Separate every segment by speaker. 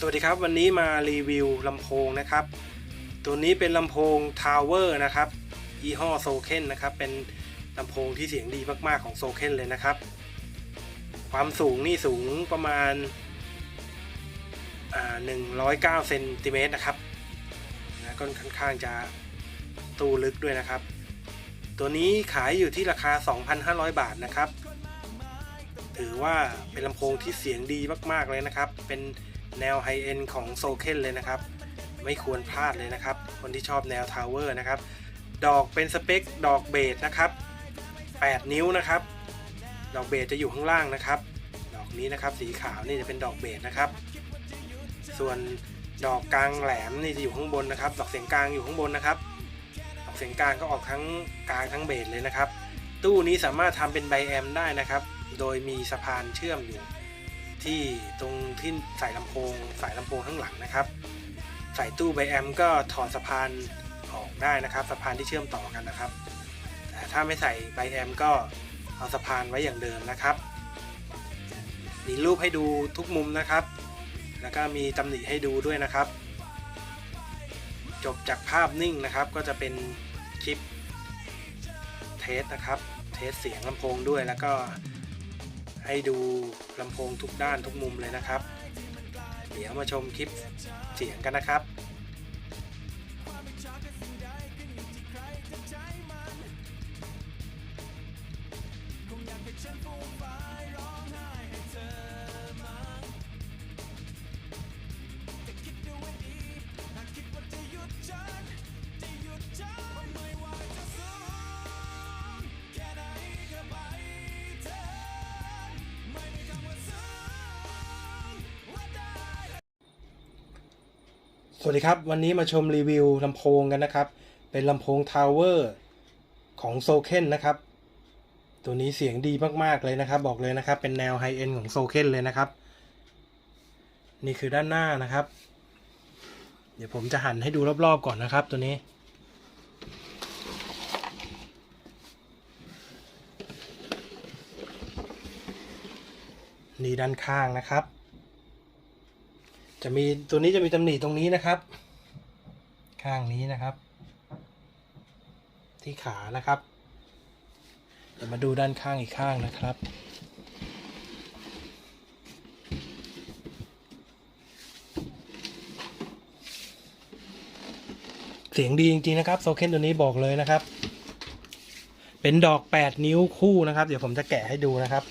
Speaker 1: สวัสดีครับวันนี้มารีวิวลำโพงนะครับ ตัวนี้เป็นลำโพงทาวเวอร์นะครับยี่ห้อโซเคนนะครับ เป็นลำโพงที่เสียงดีมากๆของโซเคนเลยนะครับ ความสูงนี่สูงประมาณอ่า109เซนติเมตรนะครับนะก็ค่อนข้างจะตู้ลึกด้วยนะครับ ตัวนี้ขายอยู่ที่ราคา 2,500 บาทนะครับ ถือว่าเป็นลำโพงที่เสียงดีมากๆเลยนะครับ เป็น แนวไฮเอ็นของโซเคนเลยนะครับ ไม่ควรพลาดเลยนะครับ คนที่ชอบแนวทาวเวอร์นะครับ ดอกเป็นสเปคดอกเบสนะครับ 8 นิ้วนะครับ ดอกเบสจะอยู่ข้างล่างนะครับ ดอกนี้นะครับสีขาวนี่จะเป็นดอกเบสนะครับ ส่วนดอกกลางแหลมนี่จะอยู่ข้างบนนะครับ ดอกเสียงกลางอยู่ข้างบนนะครับ ดอกเสียงกลางก็ออกทั้งกลางทั้งเบสเลยนะครับ ตู้นี้สามารถทำเป็นไบแอมได้นะครับ โดยมีสะพานเชื่อมอยู่ ที่ตรงที่ใส่ลำโพงสายลำโพงข้างหลังนะครับ ใส่ตู้ไบแอมก็ถอดสะพานออกได้นะครับ สะพานที่เชื่อมต่อกันนะครับ แต่ถ้าไม่ใส่ไบแอมก็เอาสะพานไว้อย่างเดิมนะครับ มีรูปให้ดูทุกมุมนะครับ แล้วก็มีตำหนิให้ดูด้วยนะครับ จบจากภาพนิ่งนะครับ ก็จะเป็นคลิปเทสนะครับ เทสเสียงลำโพงด้วยแล้วก็ ให้ดูลำโพงทุกด้านทุกมุมเลยนะครับ เดี๋ยวมาชมคลิปเสียงกันนะครับ สวัสดีครับ วันนี้มาชมรีวิวลำโพงกันนะครับ เป็นลำโพงทาวเวอร์ของโซเคนนะครับ ตัวนี้เสียงดีมากๆเลยนะครับ บอกเลยนะครับ เป็นแนวไฮเอ็นของโซเคนเลยนะครับ นี่คือด้านหน้านะครับ เดี๋ยวผมจะหันให้ดูรอบๆก่อนนะครับ ตัวนี้ นี่ด้านข้างนะครับ จะมีตัวนี้จะมีตำหนิตรงนี้นะครับ ข้างนี้นะครับ ที่ขานะครับเดี๋ยวมาดูด้านข้างอีกข้างนะครับ เสียงดีจริงๆนะครับโซเคนตัวนี้บอกเลยนะครับ เป็นดอก 8 นิ้วคู่นะครับ เดี๋ยวผมจะแกะให้ดูนะครับ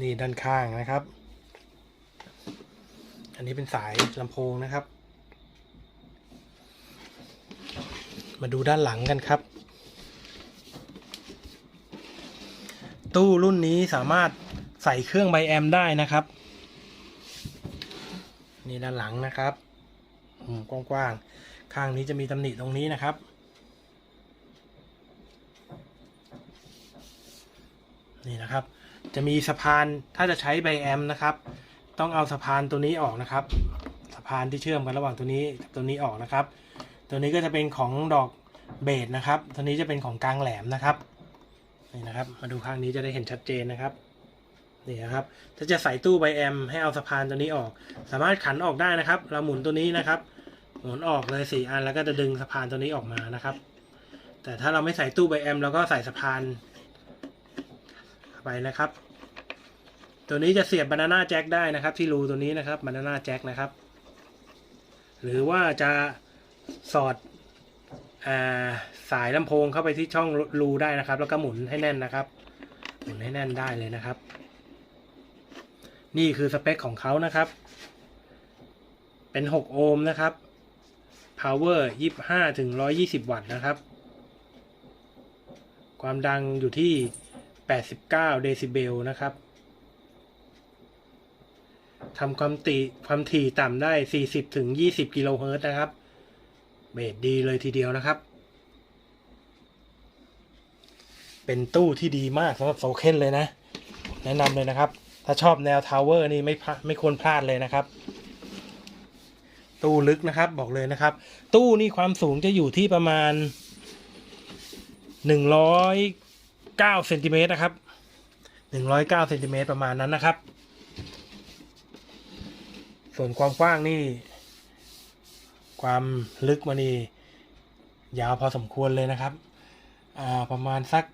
Speaker 1: นี่ด้านข้างนะครับ อันนี้เป็นสายลำโพงนะครับ มาดูด้านหลังกันครับ ตู้รุ่นนี้สามารถใส่เครื่องไบแอมได้นะครับ นี่ด้านหลังนะครับอืมกว้างๆ ข้างนี้จะมีตำหนิตรงนี้นะครับ นี่นะครับ จะมีสะพานถ้าจะใช้ไบแอมนะครับ ต้องเอาสะพานตัวนี้ออกนะครับ สะพานที่เชื่อมกันระหว่างตัวนี้กับตัวนี้ออกนะครับ ตัวนี้ก็จะเป็นของดอกเบสนะครับ ตัวนี้จะเป็นของกลางแหลมนะครับนี่นะครับ มาดูข้างนี้จะได้เห็นชัดเจนนะครับนี่นะครับ ถ้าจะใส่ตู้ไบแอมให้เอาสะพานตัวนี้ออก สามารถขันออกได้นะครับ เราหมุนตัวนี้นะครับ หมุนออกเลยสี่อันแล้วก็จะดึงสะพานตัวนี้ออกมานะครับ แต่ถ้าเราไม่ใส่ตู้ไบแอมเราก็ใส่สะพาน ไปนะครับ ตัวนี้จะเสียบบานาน่าแจ็คได้นะครับ ที่รูตัวนี้นะครับบานาน่าแจ็คนะครับ หรือว่าจะสอดอาสายลำโพงเข้าไปที่ช่องรูได้นะครับ แล้วก็หมุนให้แน่นนะครับ หมุนให้แน่นได้เลยนะครับ นี่คือสเปคของเขานะครับ เป็น 6 โอห์มนะครับ power 25ถึง120 วัตต์นะครับ ความดังอยู่ที่ 89 เดซิเบลนะครับทำความตีความถี่ต่ำได้ 40ถึง20 กิโลเฮิรตซ์นะครับ เบสดีเลยทีเดียวนะครับ เป็นตู้ที่ดีมากสำหรับโซเคนเลยนะ แนะนำเลยนะครับ ถ้าชอบแนวทาวเวอร์นี่ไม่พลาดไม่ควรพลาดเลยนะครับ ตู้ลึกนะครับบอกเลยนะครับ ตู้นี่ความสูงจะอยู่ที่ประมาณ 109เซนติเมตรนะครับ109เก้าเซนติเมตรประมาณนั้นนะครับ ส่วนความกว้างนี่ ความลึกมันนี่ยาวพอสมควรเลยนะครับ อ่าประมาณสัก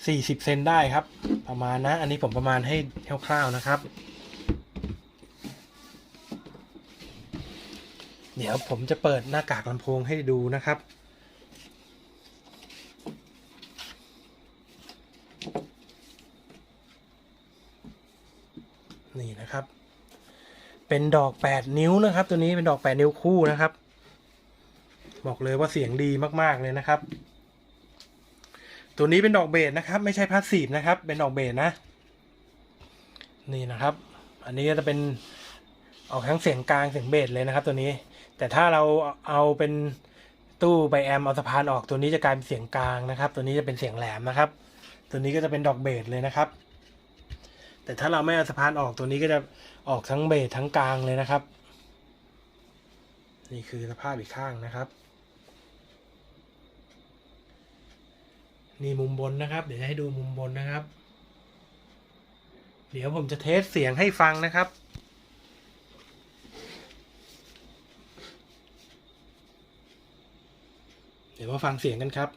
Speaker 1: 40เซนได้ครับ ประมาณนะ อันนี้ผมประมาณให้คร่าวๆนะครับ เดี๋ยวผมจะเปิดหน้ากากลำโพงให้ดูนะครับ นี่นะครับ เป็นดอก 8 นิ้วนะครับ ตัวนี้เป็นดอก 8 นิ้วคู่นะครับ บอกเลยว่าเสียงดีมากๆเลยนะครับ ตัวนี้เป็นดอกเบสนะครับ ไม่ใช่พาสซีฟนะครับ เป็นดอกเบสนะ นี่นะครับ อันนี้ก็จะเป็นออกทั้งเสียงกลางเสียงเบสเลยนะครับ ตัวนี้ แต่ถ้าเราเอาเป็นตู้ไบแอมเอาสะพานออกตัวนี้จะกลายเป็นเสียงกลางนะครับ ตัวนี้จะเป็นเสียงแหลมนะครับ ตัวนี้ก็จะเป็นดอกเบสเลยนะครับ แต่ถ้าเราไม่เอาสะพานออกตัวนี้ก็จะออกทั้งเบสทั้งกลางเลยนะครับ นี่คือสภาพอีกข้างนะครับ นี่มุมบนนะครับ เดี๋ยวจะให้ดูมุมบนนะครับ เดี๋ยวผมจะเทสเสียงให้ฟังนะครับเดี๋ยวมาฟังเสียงกันครับ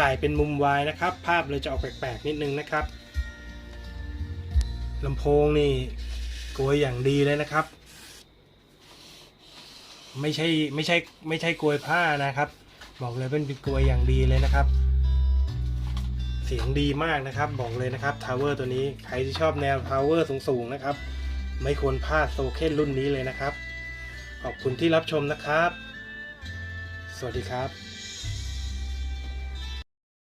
Speaker 1: ถ่ายเป็นมุมวายนะครับ ภาพเลยจะออกแปลกๆนิดนึงนะครับลำโพงนี่โกยอย่างดีเลยนะครับ ไม่ใช่ไม่ใช่ไม่ใช่โกยผ้านะครับ บอกเลยเป็นโกยอย่างดีเลยนะครับ เสียงดีมากนะครับ บอกเลยนะครับทาวเวอร์ตัวนี้ใครที่ชอบแนวทาวเวอร์สูงๆนะครับ ไม่ควรพลาดโซเคนรุ่นนี้เลยนะครับ ขอบคุณที่รับชมนะครับ สวัสดีครับ